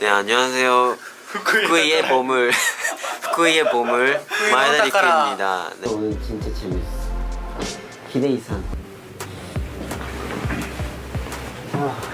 네 안녕하세요. 후쿠이의 보물 후쿠이의 보물 마에다 리크입니다. 네. 오늘 진짜 재밌어. 기대이산. 일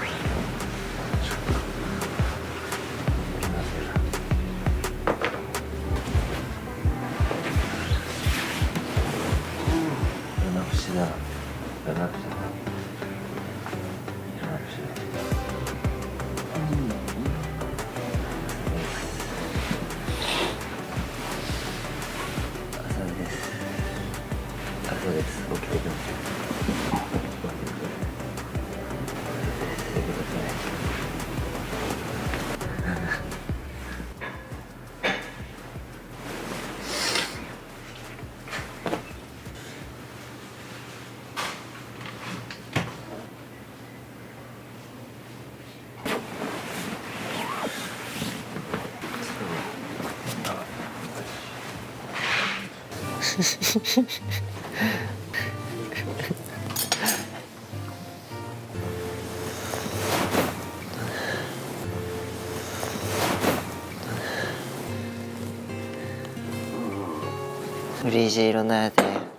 우리 이제 일어나야 돼.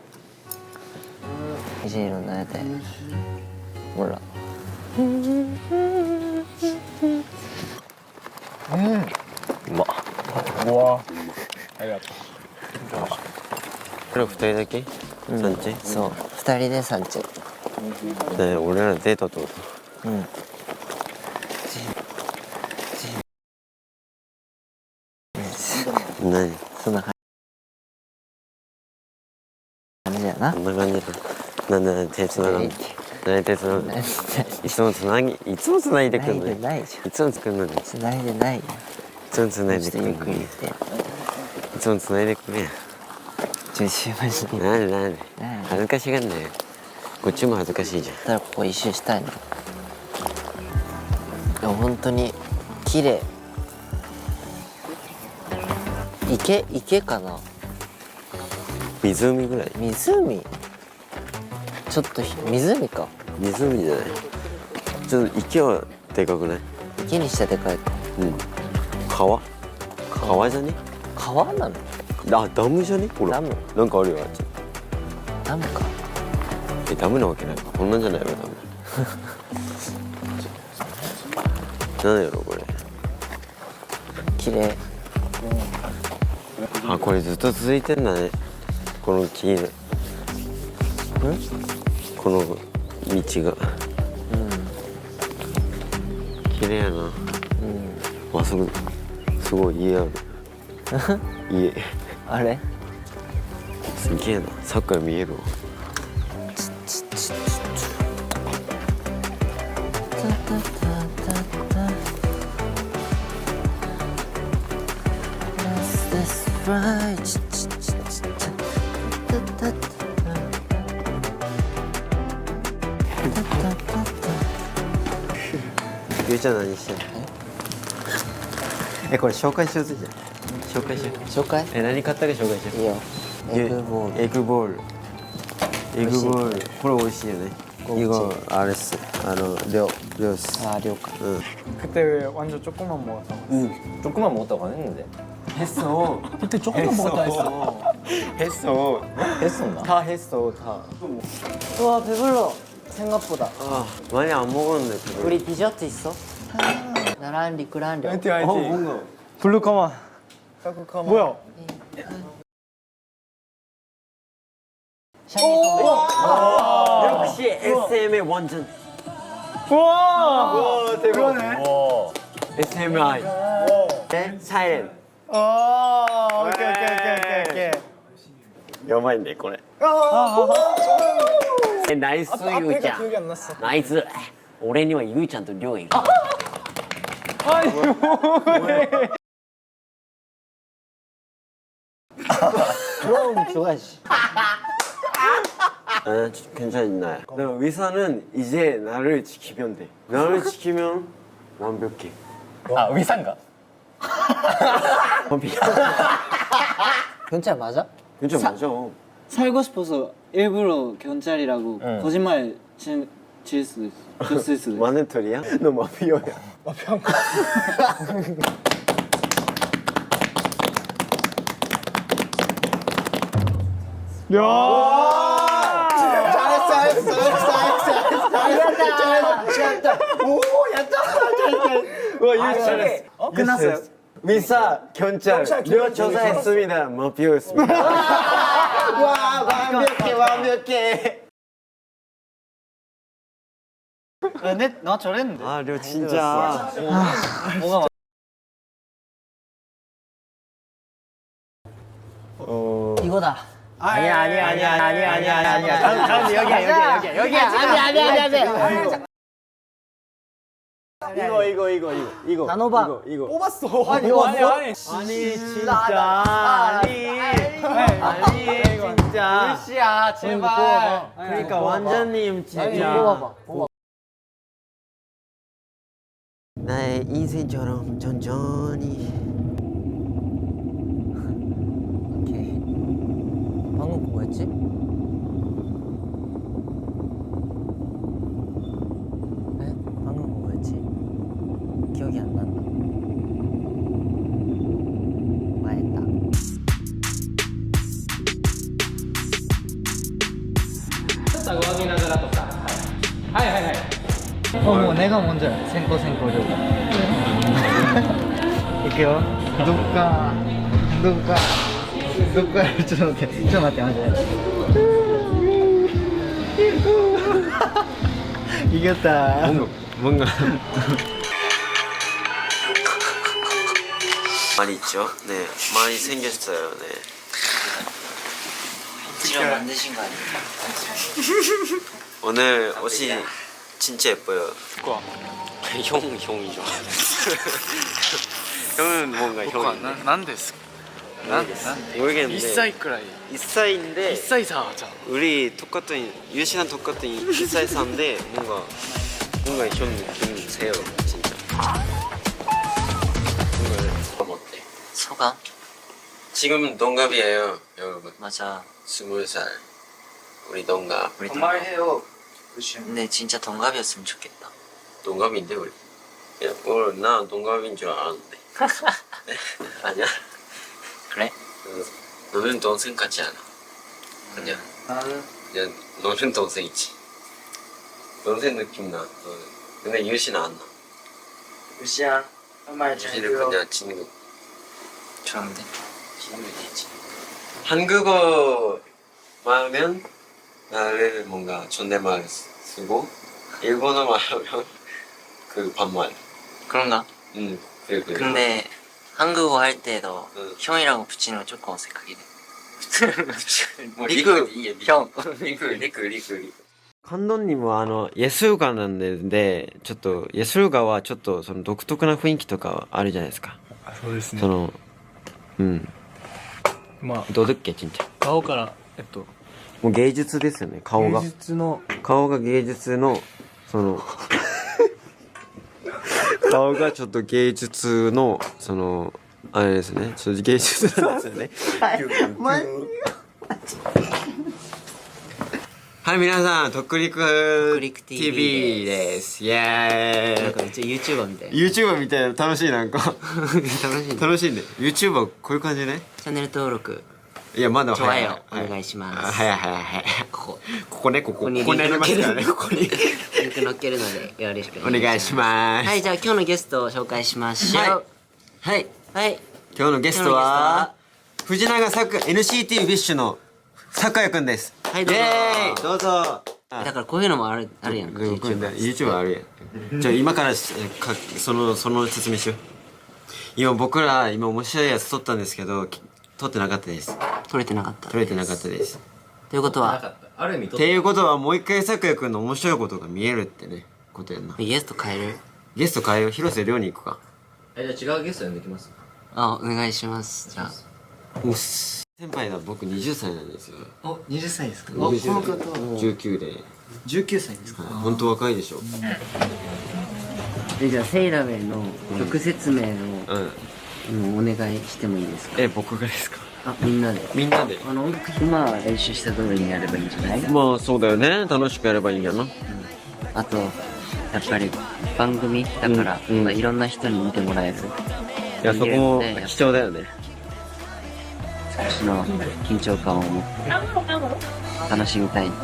이제 일어나야 돼. 몰라. 그 래二人だけ？産地？そう。二人で産地。ね俺らデートってこうん。と？何？そんな感じだなこ。んな感じだ。なんで手つながんの？何手つながんの？いつもつなぎいつもつないでくないんのいつも作るの？に。いでないよ。つもつないでくるの？い。つもつないでくるやん。ちょいしに。なんでなんで恥ずかしがんなよ。こっちも恥ずかしいじゃん。だからここ一周したいの。でも本当に綺麗。池池かな？湖ぐらい。湖？ちょっとひ湖か。湖じゃない。ちょっと池はでかくない？池にしてでかいか。うん。川？川じゃね？川なの？あダムじゃね？ほら。ダムなんかあるよあっち。ダムか。えダムなわけないか。こんなんじゃないよダム。なんやろこれ。綺麗。あこれずっと続いてんだね。この木の。この道が。綺麗やな。うん。あすぐすごい家ある。家。あれ？すげえな。サッカー見えるわ。ゆうちゃん何してんの？え？これ紹介しようぜじゃん。 紹介しよう。紹介？え何買ったか紹介しよう。いいよ。エッグボール。エッグボールエッグボールこれ美味しいよねこれ美味しい 이거 알았어 아노 려 려스 あー了解。 응 그때 완전 조금만 먹었어. 조금만 먹었다고 안 했는데. 했어 그때 조금만 먹었다 했어. 했어 했었나? 다 했어, 다. 우와 배불러. 생각보다. 아 많이 안 먹었는데 그걸 우리 디저트 있어? 나랑 리크랑려. 화이팅, 어 화이팅. 뭔가 블루 카마. 아, 뭐야? 아, 역시 SM의 원전. 우와! 와 대박. 그러네. SMI. 네? 사일. 아, 오케이, 오케이, 오케이, 오케이, 네. 오케이. 여마인 내 거네. 아, 네, 나이스 유자. 기억이 안 났어. 나이스. 올해는 유자 또 료이. 아이, 뭐해. 그럼 주관씨. 아, 괜찮나요? 네, 의사는 이제 나를 지키면 돼. 나를 지키면 완벽해. 아 위상가. 어, 미안. 맞아? 괜찮 맞아. 살고 싶어서 일부러 견찰이라고 거짓말 지, 질 수도 있어. 줬을 수도 있어. 마네털이야? 너 마피아야. 오야. 와, 이거 잘했어. 어? 끝났어요? 미사 경찰 료 조사했습니다. 마피오였습니다. 와, 완벽해, 완벽해. 근데 나 잘했는데. 아, 료 진짜. 뭐가 막- 어, 이거다. 아니야 아니야 아니야 아니야 아니야 아니야 아니야. 다음 다음 여기야 여기야 여기야 여기야. 아니 아니 아니 아니. 이거 이거 이거 이거 이거 나눠봐. 이거 이거 뽑았어. 아니 아니 아니. 아니 진짜 아니 아니 진짜 씨야 제발. 그러니까 원장님 진짜 뽑아봐. 뽑아. 나의 인생처럼 천천히 오케이. 방금 그거였지? 네? 방금 그거였지? 기억이 안 난다. 망했다. 어, 뭐 내가 먼저 생코 생코를. 이게요. 누가 누가 누가 좀待ってちょっと待って待って。이겼다. 뭔가 많이 있죠? 네 많이 생겼어요 네 직접 만드신 거 아니에요? 오늘 옷이 진짜 예뻐요 형 형이죠 형은 뭔가 僕は 형인데 な何ですか 아, 모르겠는데. 이사이크라이. 이사인데 이사이사 하자. 우리 똑같은 유신한 똑같은 이사이사인데 뭔가 뭔가 좀 김세요 진짜. 뭔가 어때? 소감? 지금 동갑이에요 여러분. 맞아. 스물 살. 우리 동갑. 우리 동갑. 정말해요. 근데 진짜 동갑이었으면 좋겠다. 동갑인데 우리. 야, 뭘, 나 동갑인 줄 알았는데. 아니야. 그래? 응. 너는 동생 같지 않아 아니야 나는 그냥 너는 동생이지 동생 느낌 나 너는. 근데 유시는 안 나 루시야, 한말 유시는 그냥 친구 좋은데? 친구지 한국어 말하면 나를 뭔가 존댓말 쓰고 일본어 말하면 그 반말 그런가? 응 그래 그래 근데 한국어 할 때도 응. 형이라고 붙이는 거 조금 어색하긴 해. 뭐 리크, 이게 형. 리크 리크 리크 리크 감독님은 あの예술가なんででちょっと예술가와ちょっとその独特な雰囲気とかあるじゃないですかあそうですそのうんまあどうだっけちんちゃん顔からえっともう芸術ですよね顔が芸術の顔が芸術のその 顔がちょっと芸術のそのあれですね。ちょっと芸術なんですよね。はい。皆さんとっくりく TV TV です。イエーイ。なんかめっちゃ YouTuber みたい。な。YouTuber みたいな楽しいなんか。楽しいね。楽しいね。YouTuber こういう感じね。チャンネル登録、いや、まだちょよ、お願いします。はいはいはい。ここ。ここね、ここ。ここに乗っける。ここに。リン乗っけるので、よろしくお願いします。はい、じゃあ今日のゲストを紹介しましょう。はい。はい。今日のゲストは、藤永さく NCT ビッシュの酒井くんです。はい、どうぞ。どうぞ。だからこういうのもある、あるやん。YouTube あるやん。じゃ今からか、その、その説明しよう。今僕ら今面白いやつ撮ったんですけどき撮ってなかったです。撮れてなかった。撮れてなかったです。ということは、っていうことはもう一回酒井くんの面白いことが見えるってねことやんなゲスト変える？ゲスト変えよう。広瀬亮に行くか。えじゃあ違うゲスト呼んできます。あ、お願いします。じゃあ。おっす先輩だ。僕20歳なんですよ。お20歳ですか？19で19歳ですか？本当若いでしょ。で、じゃあセイラウェイの曲説明を、うんお願いしてもいいですか？え僕がですか？あ、みんなで。みんなで？あの、今は練習した通りにやればいいんじゃないまあそうだよね。楽しくやればいいんやな。あとやっぱり番組だから、うんまあいろんな人に見てもらえる。いやそこもね貴重だよね。少しの緊張感を持って楽しみたいね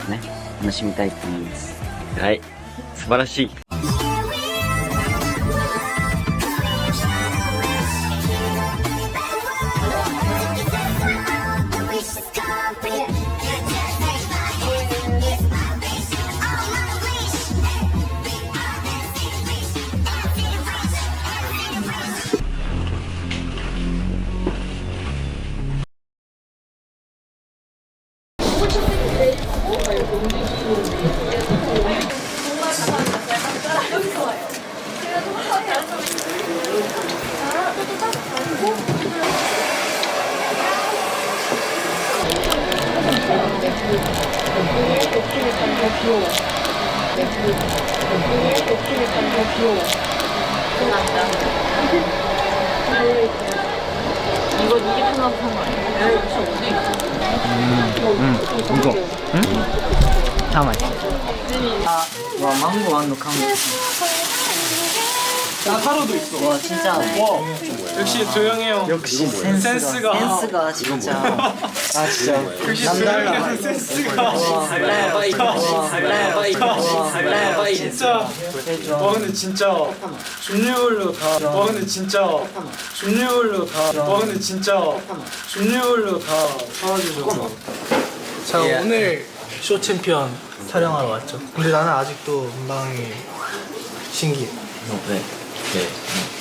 楽しみたいと思いますはい素晴らしい 이거. 응? 잠깐만 와 망고 안도 감 나 타로도 있어. 와 진짜 와, 역시 조용히 형. 역시 센스가. 센스가 진짜 아 진짜 역시 남달라 조용히 형 센스가. 달라요 달라요 진짜. 와, 근데 진짜. 준비물로 다. 와, 근데 진짜. 준비물로 다. 와, 근데 진짜. 준비물로 다 사와주셔서. 자 오늘 쇼 챔피언 촬영하러 왔죠. 근데 나는 아직도 금방이 신기해. 네. 네.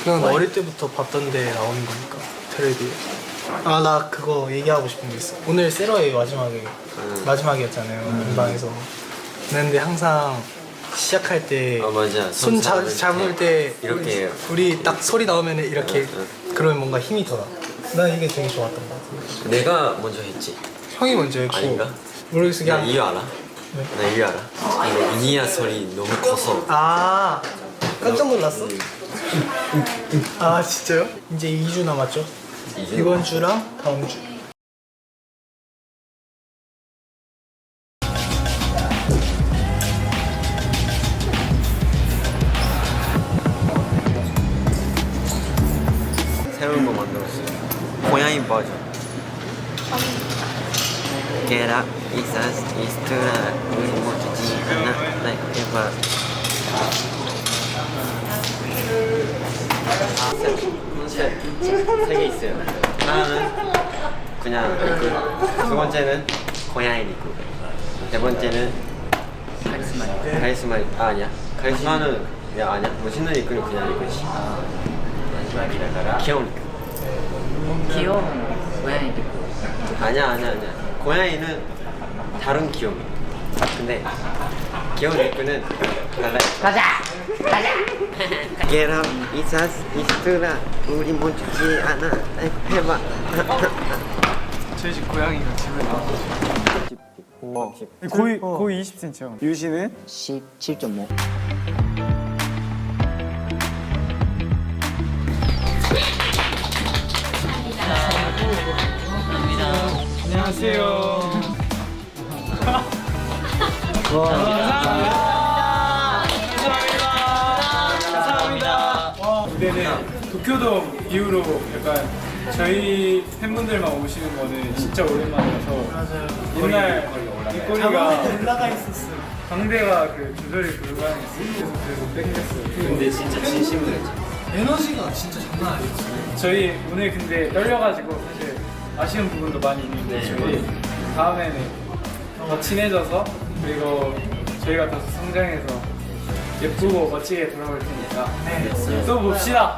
그냥 어릴 때부터 봤던 데 나오는 거니까 텔레비에. 아 나 그거 얘기하고 싶은 게 있어. 오늘 세러의 마지막에 마지막이었잖아요. 금방에서. 근데 항상 시작할 때 아 맞아 손 잡, 잡을 잡을 때 이렇게 해요. 우리 딱 소리 나오면 이렇게 그러면 뭔가 힘이 더 나. 난 이게 되게 좋았던 것 같아. 내가 먼저 했지 형이 먼저 했고 아닌가? 모르겠어 나 그냥 이유 알아? 나 이유 알아? 이거 이니야 소리 너무 커서 아 깜짝 놀랐어? 아 진짜요? 이제 2주 남았죠? 이번 주랑 다음 주. 새로운 거 만들었어요. 고양이 버전. 게라 이사스 이스트라 우리 모두지 하나? 네 해봐 세 개 있어요. 하나는 그냥 리쿠 두 번째는 고양이 리쿠 네 번째는 카리스마 카리스마 아 아니야. 카리스마는 야 아니야. 멋있는 리쿠는 그냥 마지막이라 귀여운 리쿠 귀여운 고양이 아니야 아니야 아니야. 고양이는 다른 귀여움 근데 귀여운 리꾸는 달라요. 가자! 가자 Get up 이사스 이스트라 우리 멈추지 않아. 해봐. 저희 집 고양이가 집을 나. 거의 거의 20cm요. 유시는 17.5 안녕하세요. 감 도쿄돔 이후로 약간 저희 팬분들만 오시는 거는 진짜 오랜만이라서 옛날 입꼬리가 올라가 있었어요. 광대가 그 조절이 불가능했어요. 그래서 땡겼어요. 근데 진짜 진심으로 했죠. 에너지가 진짜 장난 아니었어 저희 오늘 근데 떨려가지고 사실 아쉬운 부분도 많이 있는데 저희 다음에는 더 친해져서 그리고 저희가 더 성장해서 예쁘고 멋지게 돌아올 테니까 또 봅시다.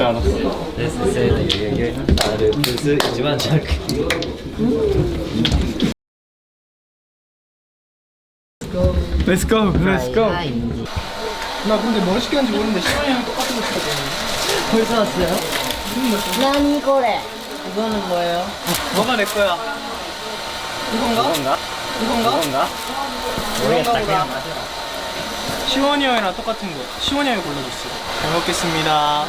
알았어. Let's go, let's go. 나 근데 뭐 시켰는지 모르는데 시원이랑 똑같은 거 시켰거든 벌써 왔어요? 거래 이거는 뭐예요? 뭐가 내 거야? 이건가? 이건가? 이건가? 이건가? 모르겠다 그냥 시원이 형이랑 똑같은 거 시원이 형이 골라줬어 잘 먹겠습니다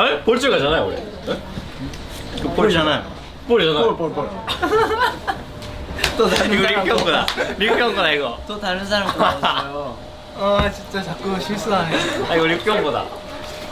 에? 볼줄 가잖아요 원래. 그 볼이잖아요. 볼이잖아요. 볼, 볼, 볼. 또 다른 이거 링크 거다. 링크 거다 이거. 또 다른 사람 골랐어요 아 진짜 자꾸 실수하네 아 이거 링크 거다.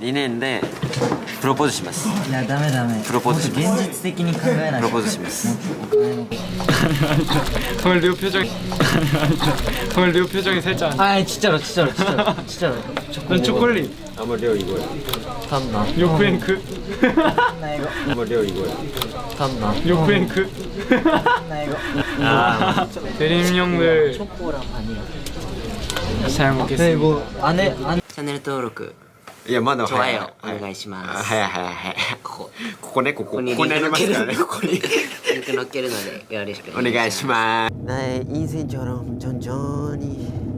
年でプロポーズしますいやダメダメプロポーズしますもっと現実的に考えないとプロポーズしますお金の 오늘 류 표정. 오늘 류 표정이 살짝. 안 아 진짜로 진짜로 진짜로 진짜로 난 초콜릿. 아무 려 이거야 탐나 요프랭크. 나 이거 아무 려 이거야 탐나 요프랭크. 나 이거 아, 대림 형들 초코랑 바닐라 잘 먹겠습니다. 네, 뭐 안에 안 チャンネル登録 いやまだ早い좋아요お願いしますあ早い早い早いこここねここここにここにありますからねリンクここにリンク載っけるのでよろしくお願いします네 인생처럼 천천히